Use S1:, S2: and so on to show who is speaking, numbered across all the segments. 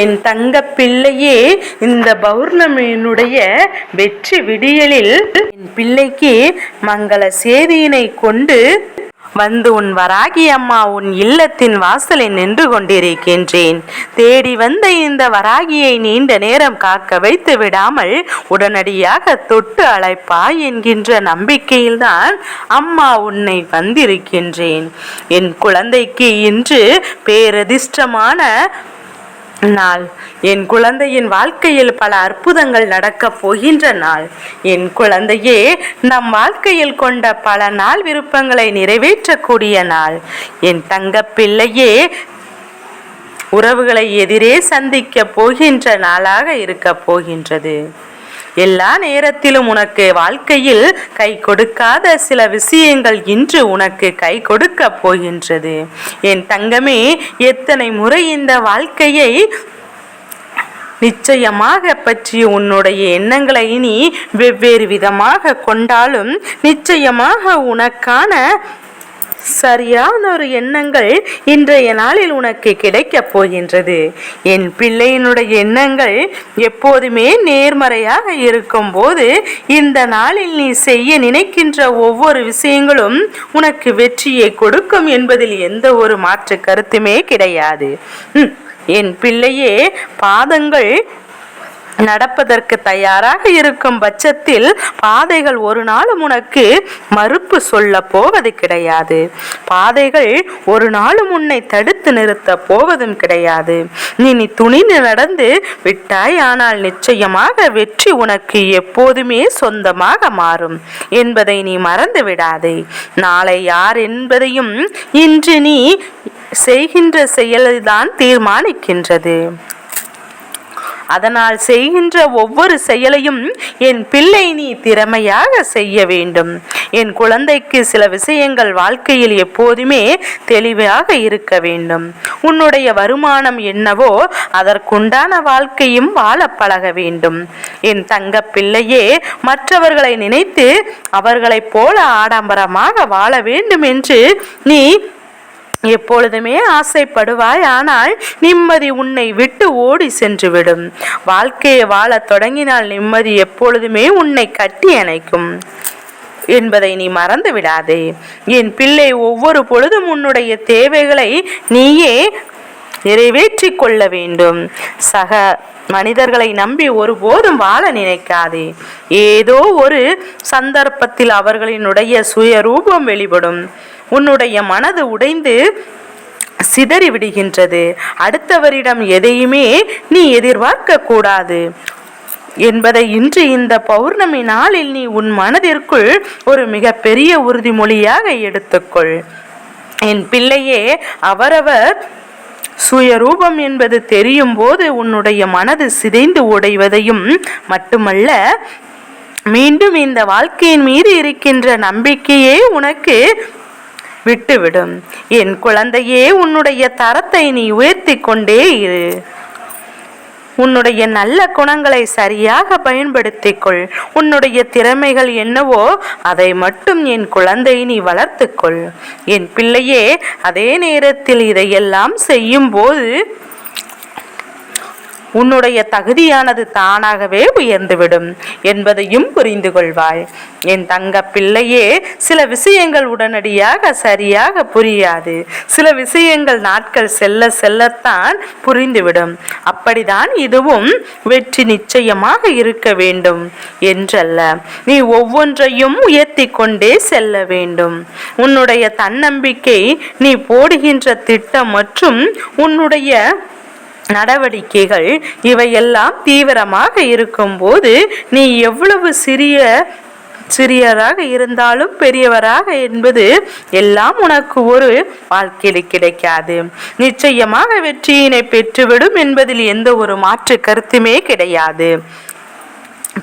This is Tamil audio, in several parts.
S1: என் தங்க பிள்ளையே இந்த பௌர்ணமியினுடைய வெற்றி விடியலில் என் பிள்ளைக்கு மங்கள சேதியினை கொண்டு வந்து உன் வராகி அம்மா உன் இல்லத்தின் வாசலில் நின்று கொண்டிருக்கின்றேன். தேடி வந்த இந்த வராகியை நீண்ட நேரம் காக்க வைத்து விடாமல் உடனடியாக தொட்டு அழைப்பாய் என்கின்ற நம்பிக்கையில்தான் அம்மா உன்னை வந்திருக்கின்றேன். என் குழந்தைக்கு இன்று பேரதிர்ஷ்டமான நாள். என் குழந்தையின் வாழ்க்கையில் பல அற்புதங்கள் நடக்கப் போகின்ற நாள். என் குழந்தையே நம் வாழ்க்கையில் கொண்ட பல நாள் விருப்பங்களை நிறைவேற்றக்கூடிய நாள். என் தங்க பிள்ளையே உறவுகளை எதிரே சந்திக்க போகின்ற நாளாக இருக்கப் போகின்றது. எல்லா நேரத்திலும் உனக்கு வாழ்க்கையில் கை கொடுக்காத சில விஷயங்கள் இன்று உனக்கு கை கொடுக்க போகின்றது. என் தங்கமே எத்தனை முறை இந்த வாழ்க்கையை நிச்சயமாக பற்றிய உன்னுடைய எண்ணங்களை நீ வெவ்வேறு விதமாக கொண்டாலும் நிச்சயமாக உனக்கான சரியான ஒரு எண்ணங்கள் இன்றைய நாளில் உனக்கு கிடைக்கப் போகின்றது. என் பிள்ளையினுடைய எண்ணங்கள் எப்போதுமே நேர்மறையாக இருக்கும்போது இந்த நாளில் நீ செய்ய நினைக்கின்ற ஒவ்வொரு விஷயங்களும் உனக்கு வெற்றியை கொடுக்கும் என்பதில் எந்த ஒரு மாற்று கருத்துமே கிடையாது. என் பிள்ளையே பாதங்கள் நடப்பதற்கு தயாராக இருக்கும் பட்சத்தில் பாதைகள் ஒரு நாளும் உனக்கு மறுப்பு சொல்ல போவது கிடையாது. பாதைகள் ஒரு நாளும் உன்னை தடுத்து நிறுத்த போவதும் கிடையாது. நீ நீ துணிந்து நடந்து விட்டாய் ஆனால் நிச்சயமாக வெற்றி உனக்கு எப்போதுமே சொந்தமாக மாறும் என்பதை நீ மறந்து விடாதே. நாளை யார் என்பதையும் இன்று நீ செய்கின்ற செயல்தான் தீர்மானிக்கின்றது. அதனால் செய்கின்ற ஒவ்வொரு செயலையும் என் பிள்ளை நீ திறமையாக செய்ய வேண்டும். என் குழந்தைக்கு சில விஷயங்கள் வாழ்க்கையில் எப்போதுமே தெளிவாக இருக்க வேண்டும். உன்னுடைய வருமானம் என்னவோ அதற்குண்டான வாழ்க்கையும் வாழ பழக வேண்டும். என் தங்க பிள்ளையே மற்றவர்களை நினைத்து அவர்களைப் போல ஆடம்பரமாக வாழ வேண்டும் என்று நீ எப்பொழுதுமே ஆசைப்படுவாய் ஆனால் நிம்மதி உன்னை விட்டு ஓடி சென்றுவிடும். வாழ்க்கையை வாழத் தொடங்கினால் நிம்மதி எப்பொழுதுமே உன்னை கட்டி அணைக்கும். என்பதை நீ மறந்து விடாதே. என் பிள்ளை ஒவ்வொரு பொழுதும் உன்னுடைய தேவைகளை நீயே நிறைவேற்றிக் கொள்ள வேண்டும். சக மனிதர்களை நம்பி ஒருபோதும் வாழ நினைக்காதே. ஏதோ ஒரு சந்தர்ப்பத்தில் அவர்களினுடைய சுயரூபம் வெளிப்படும். உன்னுடைய மனது உடைந்து சிதறி விடுகின்றது. அடுத்தவரிடம் எதையுமே நீ எதிர்பார்க்க கூடாது. என்பதை இன்று இந்த பௌர்ணமி நாளில் நீ உன் மனதிற்குள் ஒரு மிகப்பெரிய உறுதிமொழியாக எடுத்துக்கொள். என் பிள்ளையே அவரவர் சுயரூபம் என்பது தெரியும் போது உன்னுடைய மனது சிதைந்து உடைவதையும் மட்டுமல்ல மீண்டும் இந்த வாழ்க்கையின் மீது இருக்கின்ற நம்பிக்கையே உனக்கு விட்டுவிடும். என் குழந்தையே உன்னுடைய தரத்தை நீ உயர்த்தி கொண்டே இரு. உன்னுடைய நல்ல குணங்களை சரியாக பயன்படுத்திக் கொள் உன்னுடைய திறமைகள் என்னவோ அதை மட்டும் என் குழந்தை நீ வளர்த்துக்கொள். என் பிள்ளையே அதே நேரத்தில் இதையெல்லாம் செய்யும் போது உன்னுடைய தகுதியானது தானாகவே உயர்ந்துவிடும் என்பதையும் புரிந்து கொள்வாய். என் தங்க பிள்ளையே சில விஷயங்கள் உடனடியாக சரியாக புரியாது. சில விஷயங்கள் நாட்கள் செல்ல செல்லத்தான் புரிந்துவிடும். அப்படிதான் இதுவும் வெற்றி நிச்சயமாக இருக்க வேண்டும் என்றல்ல. நீ ஒவ்வொன்றையும் உயர்த்தி கொண்டே செல்ல வேண்டும். உன்னுடைய தன்னம்பிக்கை நீ போடுகின்ற திட்டம் மற்றும் உன்னுடைய நடவடிக்கைகள் இவையெல்லாம் தீவிரமாக இருக்கும்போது நீ எவ்வளவு சிறிய சிறியராக இருந்தாலும் பெரியவராக என்பது எல்லாம் உனக்கு ஒரு வாழ்க்கையில் கிடைக்காது. நிச்சயமாக வெற்றியினை பெற்றுவிடும் என்பதில் எந்த ஒரு மாற்று கருத்துமே கிடையாது.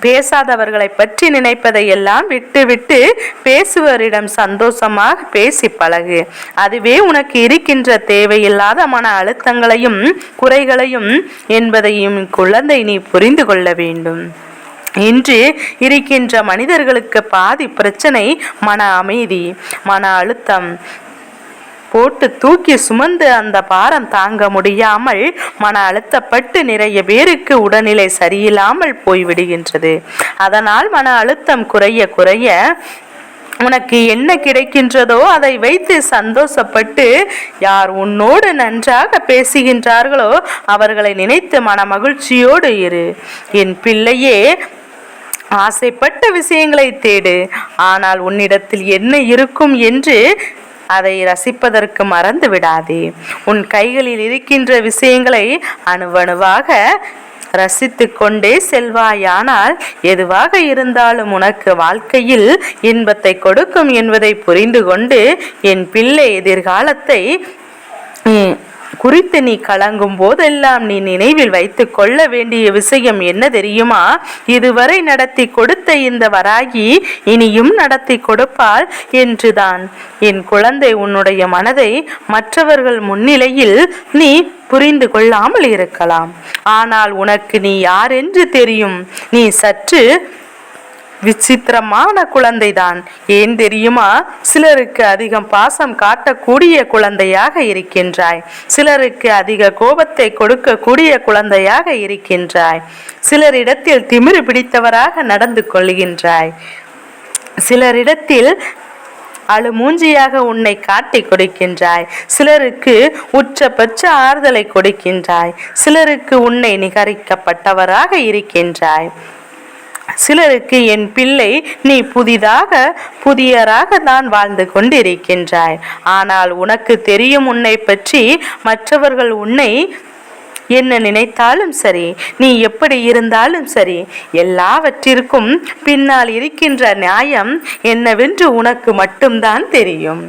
S1: பேசாதவர்களை பற்றி நினைப்பதை எல்லாம் விட்டுவிட்டு பேசுவரிடம் சந்தோஷமாக பேசி பழகு. அதுவே உனக்கு இருக்கின்ற தேவையில்லாத மன அழுத்தங்களையும் குறைகளையும் என்பதையும் குழந்தை நீ புரிந்து கொள்ள வேண்டும். இன்று இருக்கின்ற மனிதர்களுக்கு பாதி பிரச்சனை மன அமைதி மன அழுத்தம் போட்டு தூக்கி சுமந்து அந்த பாரம் தாங்க முடியாமல் மன அழுத்தப்பட்டு நிறைய பேருக்கு உடல்நிலை சரியில்லாமல் போய்விடுகின்றது. அதனால் மன அழுத்தம் குறைய குறைய உனக்கு என்ன கிடைக்கின்றதோ அதை வைத்து சந்தோஷப்பட்டு யார் உன்னோடு நன்றாக பேசுகின்றார்களோ அவர்களை நினைத்து மன மகிழ்ச்சியோடு இரு. என் பிள்ளையே ஆசைப்பட்ட விஷயங்களை தேடு. ஆனால் உன்னிடத்தில் என்ன இருக்கும் என்று அதை ரசிப்பதற்கு மறந்து விடாதே. உன் கைகளில் இருக்கின்ற விஷயங்களை அணுவணுவாக ரசித்து கொண்டே செல்வாயானால் எதுவாக இருந்தாலும் உனக்கு வாழ்க்கையில் இன்பத்தை கொடுக்கும் என்பதை புரிந்து கொண்டு என் பிள்ளை எதிர்காலத்தை குறித்து நீ கலங்கும் போதெல்லாம் நீ நினைவில் வைத்து கொள்ள வேண்டிய விஷயம் என்ன தெரியுமா? இதுவரை நடத்தி கொடுத்த இந்த வராகி இனியும் நடத்தி கொடுப்பாள் என்றுதான். என் குழந்தை உன்னுடைய மனதை மற்றவர்கள் முன்னிலையில் நீ புரிந்து கொள்ளாமல் இருக்கலாம். ஆனால் உனக்கு நீ யார் என்று தெரியும்? நீ சற்று விசித்திரமான குழந்தைதான். ஏன் தெரியுமா? சிலருக்கு அதிகம் பாசம் காட்டக்கூடிய குழந்தையாக இருக்கின்றாய். சிலருக்கு அதிக கோபத்தை கொடுக்கக்கூடிய குழந்தையாக இருக்கின்றாய். சிலரிடத்தில் திமிரு பிடித்தவராக நடந்து கொள்கின்றாய். சிலரிடத்தில் அழு மூஞ்சியாக உன்னை காட்டி கொடுக்கின்றாய். சிலருக்கு உச்சபட்ச ஆறுதலை கொடுக்கின்றாய். சிலருக்கு உன்னை நிகரிக்கப்பட்டவராக இருக்கின்றாய். சிலருக்கு என் பிள்ளை நீ புதிதாக புதியராக தான் வாழ்ந்து கொண்டிருக்கின்றாய். ஆனால் உனக்கு தெரியும் உன்னை பற்றி மற்றவர்கள் உன்னை என்ன நினைத்தாலும் சரி நீ எப்படி இருந்தாலும் சரி எல்லாவற்றிற்கும் பின்னால் இருக்கின்ற நியாயம் என்னவென்று உனக்கு மட்டும்தான் தெரியும்.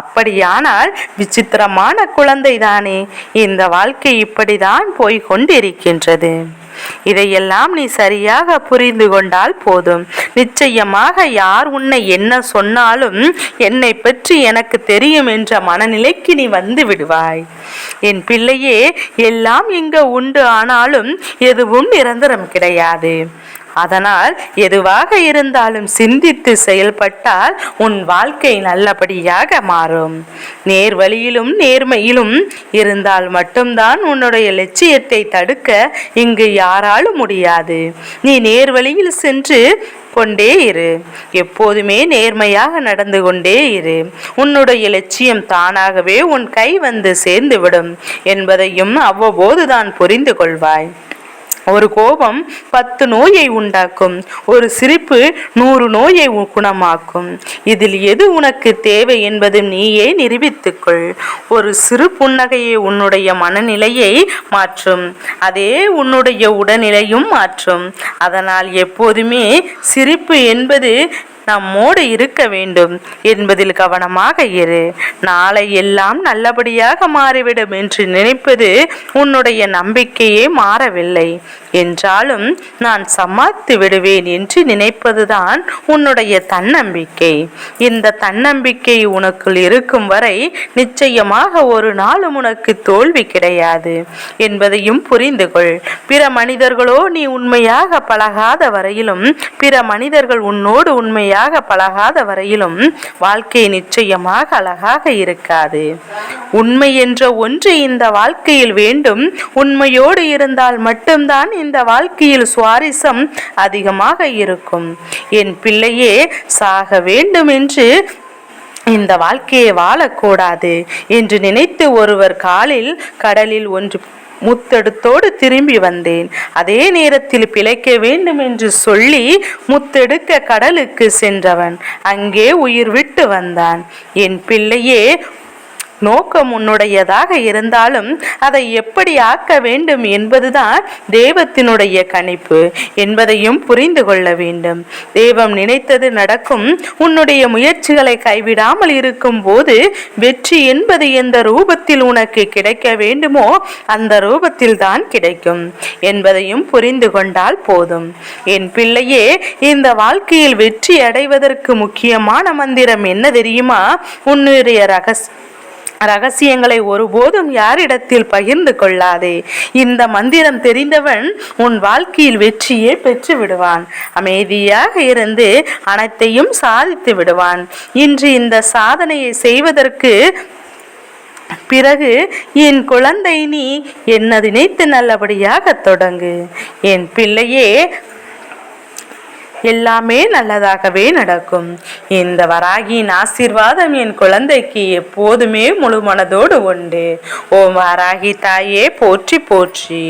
S1: அப்படியானால் விசித்திரமான குழந்தைதானே இந்த வாழ்க்கை இப்படிதான் போய்கொண்டிருக்கின்றது இதையெல்லாம் நீ சரியாக புரிந்து கொண்டால் போதும். நிச்சயமாக யார் உன்னை என்ன சொன்னாலும் என்னை பற்றி எனக்கு தெரியும் என்ற மனநிலைக்கு நீ வந்து விடுவாய். என் பிள்ளையே எல்லாம் இங்க உண்டு ஆனாலும் எதுவும் நிரந்தரம் கிடையாது. அதனால் எதுவாக இருந்தாலும் சிந்தித்து செயல்பட்டால் உன் வாழ்க்கை நல்லபடியாக மாறும். நேர் வழியிலும் நேர்மையிலும் இருந்தால் மட்டும்தான் உன்னுடைய லட்சியத்தை தடுக்க இங்கு யாராலும் முடியாது. நீ நேர்வழியில் சென்று கொண்டே இரு. எப்போதுமே நேர்மையாக நடந்து கொண்டே இரு. உன்னுடைய லட்சியம் தானாகவே உன் கை வந்து சேர்ந்துவிடும் என்பதையும் அவ்வப்போது தான் புரிந்து கொள்வாய். ஒரு கோபம் பத்து நோயை உண்டாக்கும் ஒரு சிரிப்பு நூறு நோயை குணமாக்கும். இதில் எது உனக்கு தேவை என்பது நீயே நிரூபித்துக்கொள். ஒரு சிறு புன்னகையை உன்னுடைய மனநிலையை மாற்றும். அதே உன்னுடைய உடல்நிலையும் மாற்றும். அதனால் எப்போதுமே சிரிப்பு என்பது நம்மோடு இருக்க வேண்டும் என்பதில் கவனமாக இரு. நாளை எல்லாம் நல்லபடியாக மாறிவிடும் என்று நினைப்பது உன்னுடைய நம்பிக்கையே மாறவில்லை. என்றாலும் நான் சமாளித்து விடுவேன் என்று நினைப்பதுதான் உன்னுடைய தன்னம்பிக்கை. இந்த தன்னம்பிக்கை உனக்குள் இருக்கும் வரை நிச்சயமாக ஒரு நாளும் உனக்கு தோல்வி கிடையாது என்பதையும் புரிந்து கொள். பிற மனிதர்களோ நீ உண்மையாக பழகாத வரையிலும் பிற மனிதர்கள் உன்னோடு உண்மையாக சரியாக பழகாத வரையிலும் வாழ்க்கை நிச்சயமாக அழகாக இருக்காது. உண்மை என்ற ஒன்று இந்த வாழ்க்கையில் வேண்டும். உண்மையோடு இருந்தால் மட்டும்தான் இந்த வாழ்க்கையில் சுவாரஸ்யம் அதிகமாக இருக்கும். என் பிள்ளையே சாக வேண்டும் என்று இந்த வாழ்க்கையை வாழக்கூடாது என்று நினைத்து ஒருவர் காலில் கடலில் ஒன்று முத்தெடுத்தோடு திரும்பி வந்தேன். அதே நேரத்தில் பிழைக்க வேண்டும் என்று சொல்லி முத்தெடுக்க கடலுக்கு சென்றவன். அங்கே உயிர் விட்டு வந்தான். என் பிள்ளையே நோக்கம் உன்னுடையதாக இருந்தாலும் அதை எப்படி ஆக்க வேண்டும் என்பதுதான் தெய்வத்தினுடைய கணிப்பு என்பதையும் புரிந்து கொள்ள வேண்டும். தெய்வம் நினைத்தது நடக்கும் உன்னுடைய முயற்சிகளை கைவிடாமல் இருக்கும் போது வெற்றி என்பது எந்த ரூபத்தில் உனக்கு கிடைக்க வேண்டுமோ அந்த ரூபத்தில் தான் கிடைக்கும் என்பதையும் புரிந்து கொண்டால் போதும். என் பிள்ளையே இந்த வாழ்க்கையில் வெற்றி அடைவதற்கு முக்கியமான மந்திரம் என்ன தெரியுமா? உன்னுடைய ரகசியம் ரகசியங்களை ஒருபோதும் யாரிடத்தில் பகிர்ந்து கொள்ளாதே. இந்த மந்திரம் தெரிந்தவன் உன் வாழ்க்கையில் வெற்றியே பெற்று விடுவான் அமைதியாக இருந்து அனைத்தையும் சாதித்து விடுவான். இன்று இந்த சாதனையை செய்வதற்கு பிறகு என் குழந்தை நீ என்ன நினைத்து நல்லபடியாக தொடங்கு. என் பிள்ளையே எல்லாமே நல்லதாகவே நடக்கும். இந்த வராகியின் ஆசீர்வாதம் என் குழந்தைக்கு எப்போதுமே முழு மனதோடு உண்டு. ஓ வராகி தாயே போற்றி போற்றி.